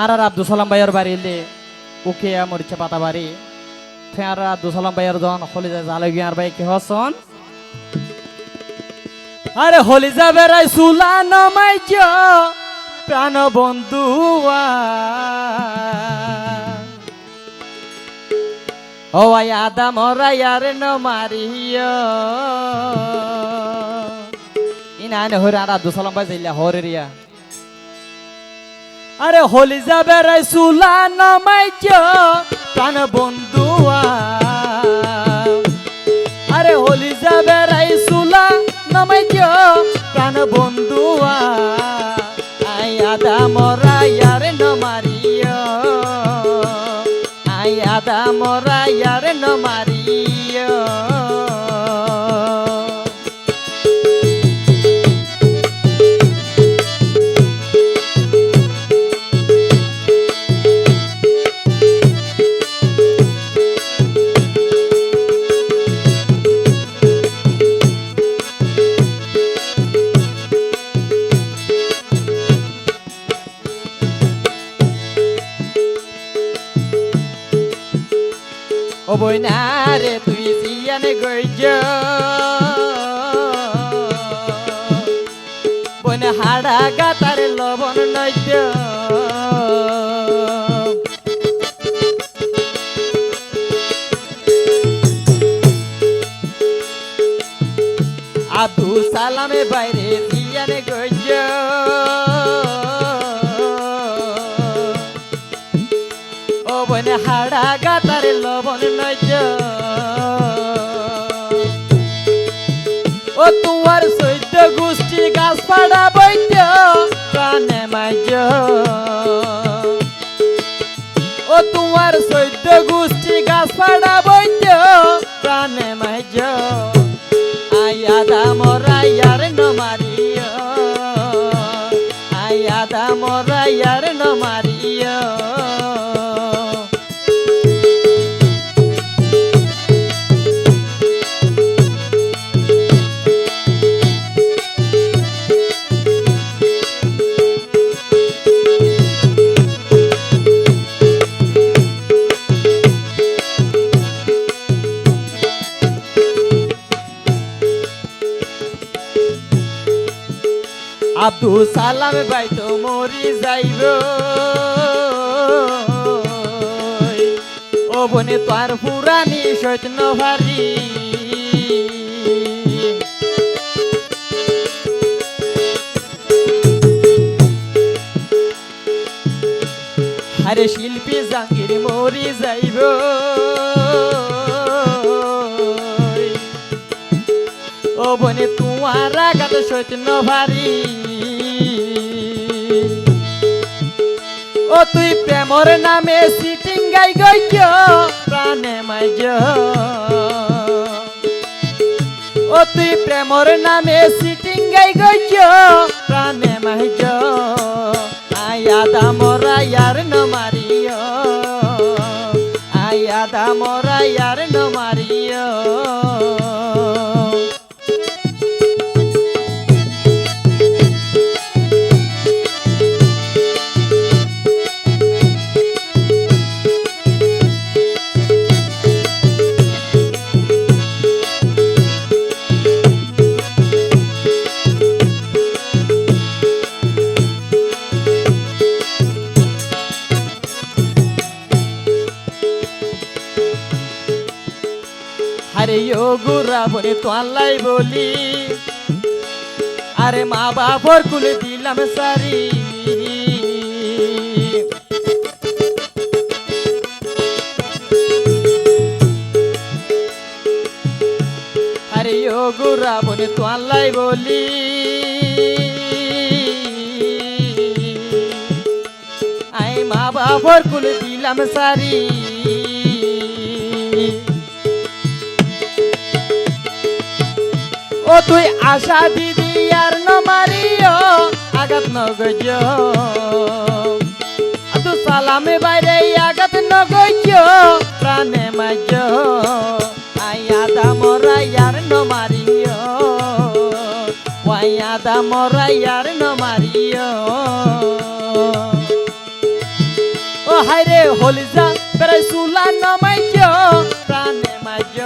আর আর আব্দুল সালাম ভাইয়ের বাড়ি এলে ওকে মরিচা পাতা বাড়ি। আর আব্দুল সালাম ভাইয়ের জন হলি যায় জালে গিয়ার ভাই কি হসন? আরে হলি যাবে রাই সুলা নমাই প্রাণ বন্ধু ও আই আদা মরাই আর ন মারিয়। ইনানে হরে আর আব্দুল সালাম ভাই যাইলা হরে রিয়া আরে হলি যাবে রে সুলা নামাইছ প্রাণ বন্ধুয়া আরে হলি যাবে রে সুলা নামাইছ প্রাণ বন্ধুয়া আই আদা মরা, ইয়ারে নমারিয় আই আদা মরা ও বইনা রে, তুই সিয়ানে গইজ। বইনা হাড়া গাতার লবণ নৈজ আবু সালামে বাইরে সিয়ানে গইজ। হাড়া গাতারে লবণ নজ আব্দুল সালাম ভাই তো মরি যাইব। ও বনে তোর পুরানি সৈতন ভারি। আরে শিল্পী জাঙ্গির মরি যাইব। ও বনে তোমার আগাত সৈতন্য ভারি। ও তুই প্রেমর নামে সিটিং গাই গইছ প্রাণে মাইজ। ও তুই প্রেমর নামে সিটিং গাই গইছ প্রাণে মাইজ। আয়া দামর ইয়ার আরে ও গুরা বনে তোয়ালাই বলি। আরে মা বাপর কুলে দিলাম সারি। আরে ও গুরা বনে তোয়ালাই বলি। আই মা বাপর কুলে দিলাম সারি। ও তুই আশা দিদি আর নমারিও আগাত নগজ তু সালামে বাইরে আগাত নগজ প্রাণে মাজ আয়াদা মরা ইয়ার নমারিও ওয়াইয়াদা মরা ইয়ার নমারিও হাইরে হলিজা, বেড়াই সুলা নামাইজ প্রাণে মাইজ